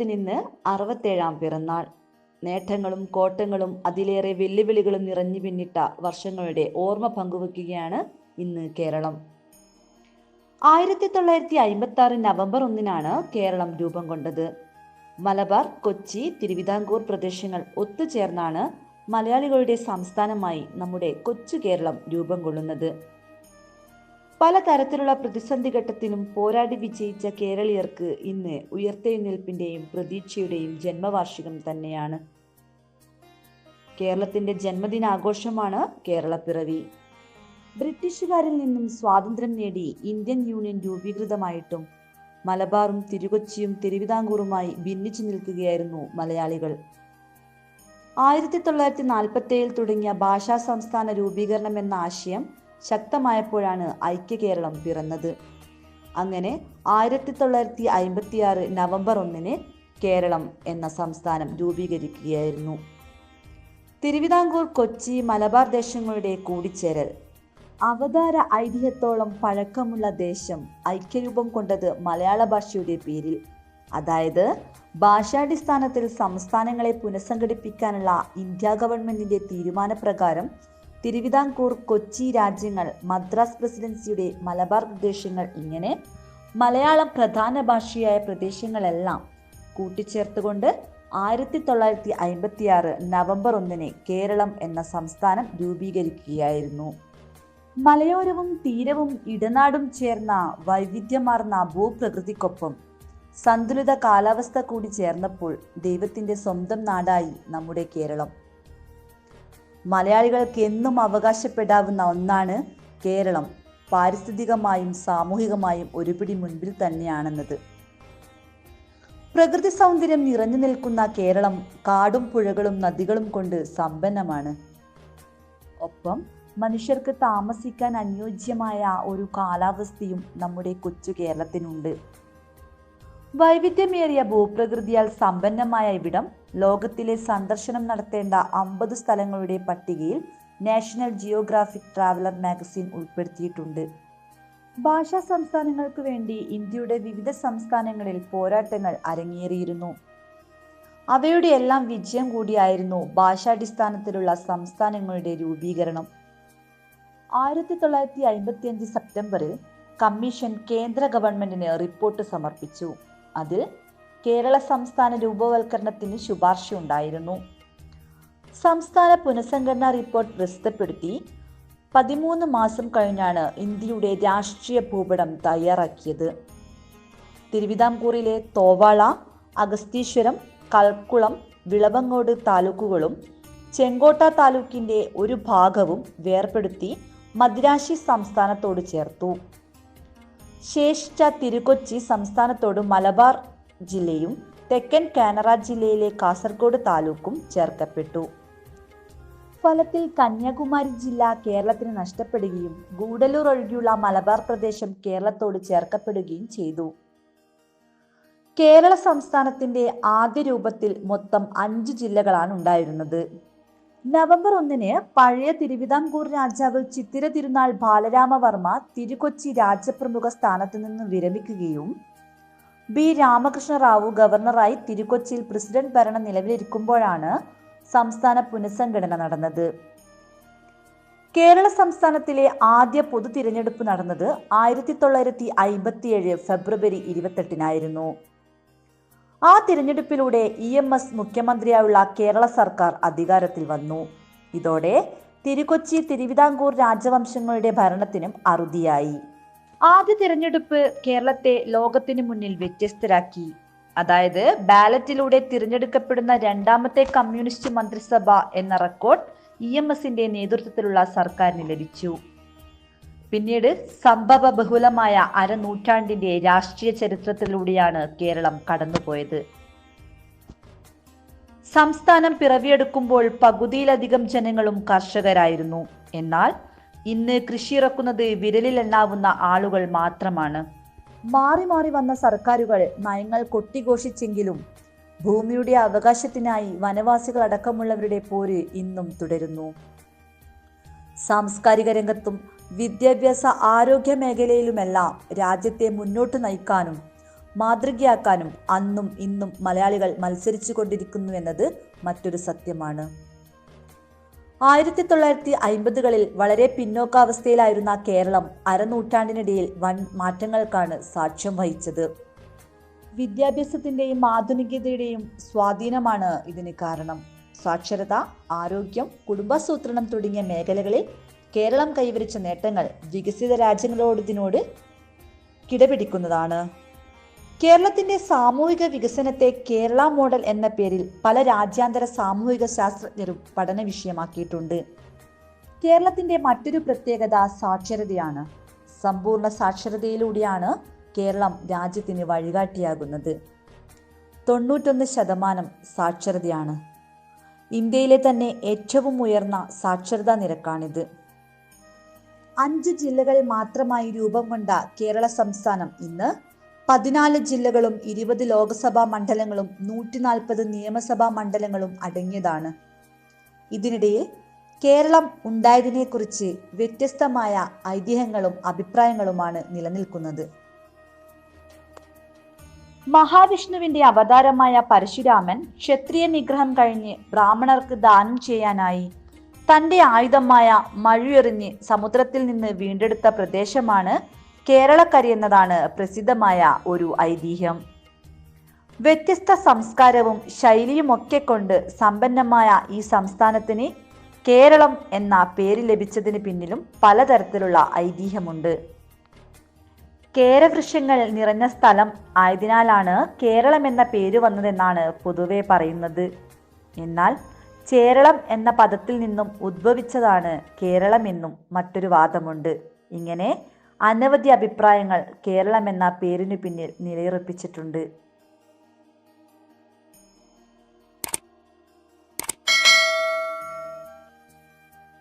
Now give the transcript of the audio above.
ഇന്ന് അറുപത്തേഴാം പിറന്നാൾ. നേട്ടങ്ങളും കോട്ടങ്ങളും അതിലേറെ വെല്ലുവിളികളും നിറഞ്ഞു പിന്നിട്ട വർഷങ്ങളുടെ ഓർമ്മ പങ്കുവെക്കുകയാണ് ഇന്ന് കേരളം. ആയിരത്തി തൊള്ളായിരത്തി അയിമ്പത്തി ആറ് നവംബർ ഒന്നിനാണ് കേരളം രൂപം കൊണ്ടത്. മലബാർ കൊച്ചി തിരുവിതാംകൂർ പ്രദേശങ്ങൾ ഒത്തുചേർന്നാണ് മലയാളികളുടെ സംസ്ഥാനമായി നമ്മുടെ കൊച്ചു കേരളം രൂപം കൊള്ളുന്നത്. പലതരത്തിലുള്ള പ്രതിസന്ധി ഘട്ടത്തിലും പോരാടി വിജയിച്ച കേരളീയർക്ക് ഇന്ന് ഉയർത്തെഴുന്നേൽപ്പിന്റെയും പ്രതീക്ഷയുടെയും ജന്മവാർഷികം തന്നെയാണ്. കേരളത്തിന്റെ ജന്മദിനാഘോഷമാണ് കേരളപ്പിറവി ബ്രിട്ടീഷുകാരിൽ നിന്നും സ്വാതന്ത്ര്യം നേടി ഇന്ത്യൻ യൂണിയൻ രൂപീകൃതമായിട്ടും മലബാറും തിരുകൊച്ചിയും തിരുവിതാംകൂറുമായി ഭിന്നിച്ചു നിൽക്കുകയായിരുന്നു മലയാളികൾ. ആയിരത്തി തൊള്ളായിരത്തി നാൽപ്പത്തി തുടങ്ങിയ ഭാഷാ സംസ്ഥാന രൂപീകരണം എന്ന ആശയം ശക്തമായപ്പോഴാണ് ഐക്യ കേരളം പിറന്നത്. അങ്ങനെ ആയിരത്തി തൊള്ളായിരത്തി അയിമ്പത്തി ആറ് നവംബർ ഒന്നിന് കേരളം എന്ന സംസ്ഥാനം രൂപീകരിക്കുകയായിരുന്നു. തിരുവിതാംകൂർ കൊച്ചി മലബാർ ദേശങ്ങളുടെ കൂടിച്ചേരൽ. അവതാര ഐതിഹ്യത്തോളം പഴക്കമുള്ള ദേശം ഐക്യരൂപം കൊണ്ടത് മലയാള ഭാഷയുടെ പേരിൽ. അതായത് ഭാഷാടിസ്ഥാനത്തിൽ സംസ്ഥാനങ്ങളെ പുനഃസംഘടിപ്പിക്കാനുള്ള ഇന്ത്യ ഗവൺമെന്റിന്റെ തീരുമാനപ്രകാരം തിരുവിതാംകൂർ കൊച്ചി രാജ്യങ്ങൾ മദ്രാസ് പ്രസിഡൻസിയുടെ മലബാർ പ്രദേശങ്ങൾ ഇങ്ങനെ മലയാളം പ്രധാന ഭാഷയായ പ്രദേശങ്ങളെല്ലാം കൂട്ടിച്ചേർത്തുകൊണ്ട് ആയിരത്തി തൊള്ളായിരത്തി അമ്പത്തി ആറ് നവംബർ ഒന്നിന് കേരളം എന്ന സംസ്ഥാനം രൂപീകരിക്കുകയായിരുന്നു. മലയോരവും തീരവും ഇടനാടും ചേർന്ന വൈവിധ്യമാർന്ന ഭൂപ്രകൃതിക്കൊപ്പം സന്തുലിത കാലാവസ്ഥ കൂടി ചേർന്നപ്പോൾ ദൈവത്തിന്റെ സ്വന്തം നാടായി നമ്മുടെ കേരളം. മലയാളികൾക്ക് എന്നും അവകാശപ്പെടാവുന്ന ഒന്നാണ് കേരളം. പാരിസ്ഥിതികമായും സാമൂഹികമായും ഒരുപിടി മുൻപിൽ തന്നെയാണെന്നത്. പ്രകൃതി സൗന്ദര്യം നിറഞ്ഞു നിൽക്കുന്ന കേരളം കാടും പുഴകളും നദികളും കൊണ്ട് സമ്പന്നമാണ്. ഒപ്പം മനുഷ്യർക്ക് താമസിക്കാൻ അനുയോജ്യമായ ഒരു കാലാവസ്ഥയും നമ്മുടെ കൊച്ചു കേരളത്തിനുണ്ട്. വൈവിധ്യമേറിയ ഭൂപ്രകൃതിയാൽ സമ്പന്നമായ ഇവിടം ലോകത്തിലെ സന്ദർശനം നടത്തേണ്ട അമ്പത് സ്ഥലങ്ങളുടെ പട്ടികയിൽ നാഷണൽ ജിയോഗ്രാഫിക് ട്രാവലർ മാഗസിൻ ഉൾപ്പെടുത്തിയിട്ടുണ്ട്. ഭാഷാ സംസ്ഥാനങ്ങൾക്ക് വേണ്ടി ഇന്ത്യയുടെ വിവിധ സംസ്ഥാനങ്ങളിൽ പോരാട്ടങ്ങൾ അരങ്ങേറിയിരുന്നു. അവയുടെ എല്ലാം വിജയം കൂടിയായിരുന്നു ഭാഷാടിസ്ഥാനത്തിലുള്ള സംസ്ഥാനങ്ങളുടെ രൂപീകരണം. ആയിരത്തി തൊള്ളായിരത്തി അയിമ്പത്തി അഞ്ച് സെപ്റ്റംബറിൽ കമ്മീഷൻ കേന്ദ്ര ഗവൺമെന്റിന് റിപ്പോർട്ട് സമർപ്പിച്ചു. അതിൽ കേരള സംസ്ഥാന രൂപവൽക്കരണത്തിന് ശുപാർശയുണ്ടായിരുന്നു. സംസ്ഥാന പുനഃസംഘടനാ റിപ്പോർട്ട് പ്രസിദ്ധപ്പെടുത്തി പതിമൂന്ന് മാസം കഴിഞ്ഞാണ് ഇന്ത്യയുടെ രാഷ്ട്രീയ ഭൂപടം തയ്യാറാക്കിയത്. തിരുവിതാംകൂറിലെ തോവാള അഗസ്തീശ്വരം കൽക്കുളം വിളവങ്ങോട് താലൂക്കുകളും ചെങ്കോട്ട താലൂക്കിന്റെ ഒരു ഭാഗവും വേർപ്പെടുത്തി മദ്രാശി സംസ്ഥാനത്തോട് ചേർത്തു. ശേഷിച്ച തിരുക്കൊച്ചി സംസ്ഥാനത്തോട് മലബാർ ജില്ലയും തെക്കൻ കാനറ ജില്ലയിലെ കാസർഗോഡ് താലൂക്കും ചേർക്കപ്പെട്ടു. ഫലത്തിൽ കന്യാകുമാരി ജില്ല കേരളത്തിന് നഷ്ടപ്പെടുകയും ഗൂഡല്ലൂർ ഒഴികെയുള്ള മലബാർ പ്രദേശം കേരളത്തോട് ചേർക്കപ്പെടുകയും ചെയ്തു. കേരള സംസ്ഥാനത്തിന്റെ ആദ്യ രൂപത്തിൽ മൊത്തം അഞ്ച് ജില്ലകളാണ് ഉണ്ടായിരുന്നത്. നവംബർ ഒന്നിന് പഴയ തിരുവിതാംകൂർ രാജാവ് ചിത്തിര തിരുനാൾ ബാലരാമവർമ്മ തിരുക്കൊച്ചി രാജപ്രമുഖ സ്ഥാനത്തു നിന്ന് വിരമിക്കുകയും ബി. രാമകൃഷ്ണ റാവു ഗവർണറായി തിരുക്കൊച്ചിയിൽ പ്രസിഡന്റ് ഭരണം നിലവിലിരിക്കുമ്പോഴാണ് സംസ്ഥാന പുനഃസംഘടന നടന്നത്. കേരള സംസ്ഥാനത്തിലെ ആദ്യ പൊതു തിരഞ്ഞെടുപ്പ് നടന്നത് ആയിരത്തി തൊള്ളായിരത്തി അയിമ്പത്തിയേഴ് ഫെബ്രുവരി ഇരുപത്തെട്ടിനായിരുന്നു. ആ തിരഞ്ഞെടുപ്പിലൂടെ ഇ എം എസ് മുഖ്യമന്ത്രിയായുള്ള കേരള സർക്കാർ അധികാരത്തിൽ വന്നു. ഇതോടെ തിരുക്കൊച്ചി തിരുവിതാംകൂർ രാജവംശങ്ങളുടെ ഭരണത്തിനും അറുതിയായി. ആദ്യ തിരഞ്ഞെടുപ്പ് കേരളത്തെ ലോകത്തിനു മുന്നിൽ വ്യത്യസ്തരാക്കി. അതായത് ബാലറ്റിലൂടെ തിരഞ്ഞെടുക്കപ്പെടുന്ന രണ്ടാമത്തെ കമ്മ്യൂണിസ്റ്റ് മന്ത്രിസഭ എന്ന റെക്കോർഡ് ഇ എം എസിന്റെ നേതൃത്വത്തിലുള്ള സർക്കാരിന് ലഭിച്ചു. പിന്നീട് സംഭവ ബഹുലമായ അരനൂറ്റാണ്ടിന്റെ രാഷ്ട്രീയ ചരിത്രത്തിലൂടെയാണ് കേരളം കടന്നുപോയത്. സംസ്ഥാനം പിറവിയെടുക്കുമ്പോൾ പകുതിയിലധികം ജനങ്ങളും കർഷകരായിരുന്നു. എന്നാൽ ഇന്ന് കൃഷി ഇറക്കുന്നത് വിരലിലെണ്ണാവുന്ന ആളുകൾ മാത്രമാണ്. മാറി മാറി വന്ന സർക്കാരുകൾ നയങ്ങൾ കൊട്ടിഘോഷിച്ചെങ്കിലും ഭൂമിയുടെ അവകാശത്തിനായി വനവാസികളടക്കമുള്ളവരുടെ പോര് ഇന്നും തുടരുന്നു. സാംസ്കാരിക രംഗത്തും വിദ്യാഭ്യാസ ആരോഗ്യ മേഖലയിലുമെല്ലാം രാജ്യത്തെ മുന്നോട്ട് നയിക്കാനും മാതൃകയാക്കാനും അന്നും ഇന്നും മലയാളികൾ മത്സരിച്ചു കൊണ്ടിരിക്കുന്നു എന്നത് മറ്റൊരു സത്യമാണ്. ആയിരത്തി തൊള്ളായിരത്തി അയിമ്പതുകളിൽ വളരെ പിന്നോക്കാവസ്ഥയിലായിരുന്ന കേരളം അരനൂറ്റാണ്ടിനിടയിൽ വൻ മാറ്റങ്ങൾക്കാണ് സാക്ഷ്യം വഹിച്ചത്. വിദ്യാഭ്യാസത്തിന്റെയും ആധുനികതയുടെയും സ്വാധീനമാണ് ഇതിന് കാരണം. സാക്ഷരത ആരോഗ്യം കുടുംബാസൂത്രണം തുടങ്ങിയ മേഖലകളിൽ കേരളം കൈവരിച്ച നേട്ടങ്ങൾ വികസിത രാജ്യങ്ങളോടിതിനോട് കിടപിടിക്കുന്നതാണ്. കേരളത്തിന്റെ സാമൂഹിക വികസനത്തെ കേരള മോഡൽ എന്ന പേരിൽ പല രാജ്യാന്തര സാമൂഹിക ശാസ്ത്രജ്ഞരും പഠന വിഷയമാക്കിയിട്ടുണ്ട്. കേരളത്തിന്റെ മറ്റൊരു പ്രത്യേകത സാക്ഷരതയാണ്. സമ്പൂർണ സാക്ഷരതയിലൂടെയാണ് കേരളം രാജ്യത്തിന് വഴികാട്ടിയാകുന്നത്. തൊണ്ണൂറ്റൊന്ന് ശതമാനം സാക്ഷരതയാണ്. ഇന്ത്യയിലെ തന്നെ ഏറ്റവും ഉയർന്ന സാക്ഷരതാ നിരക്കാണിത്. അഞ്ച് ജില്ലകൾ മാത്രമായി രൂപം കൊണ്ട കേരള സംസ്ഥാനം ഇന്ന് പതിനാല് ജില്ലകളും ഇരുപത് ലോക്സഭാ മണ്ഡലങ്ങളും നൂറ്റി നാൽപ്പത് നിയമസഭാ മണ്ഡലങ്ങളും അടങ്ങിയതാണ്. ഇതിനിടയിൽ കേരളം ഉണ്ടായതിനെക്കുറിച്ച് വ്യത്യസ്തമായ ഐതിഹ്യങ്ങളും അഭിപ്രായങ്ങളുമാണ് നിലനിൽക്കുന്നത്. മഹാവിഷ്ണുവിന്റെ അവതാരമായ പരശുരാമൻ ക്ഷത്രിയ നിഗ്രഹം കഴിഞ്ഞ് ബ്രാഹ്മണർക്ക് ദാനം ചെയ്യാനായി തന്റെ ആയുധമായ മഴുയെറിഞ്ഞ് സമുദ്രത്തിൽ നിന്ന് വീണ്ടെടുത്ത പ്രദേശമാണ് കേരളക്കരി എന്നതാണ് പ്രസിദ്ധമായ ഒരു ഐതിഹ്യം. വ്യത്യസ്ത സംസ്കാരവും ശൈലിയുമൊക്കെ കൊണ്ട് സമ്പന്നമായ ഈ സംസ്ഥാനത്തിന് കേരളം എന്ന പേര് ലഭിച്ചതിന് പിന്നിലും പലതരത്തിലുള്ള ഐതിഹ്യമുണ്ട്. കേരവൃക്ഷങ്ങൾ നിറഞ്ഞ സ്ഥലം ആയതിനാലാണ് കേരളം എന്ന പേര് വന്നതെന്നാണ് പൊതുവെ പറയുന്നത്. എന്നാൽ ചേരളം എന്ന പദത്തിൽ നിന്നും ഉദ്ഭവിച്ചതാണ് കേരളം എന്നും മറ്റൊരു വാദമുണ്ട്. ഇങ്ങനെ അനവധി അഭിപ്രായങ്ങൾ കേരളം എന്ന പേരിനു പിന്നിൽ നിലയുറപ്പിച്ചിട്ടുണ്ട്.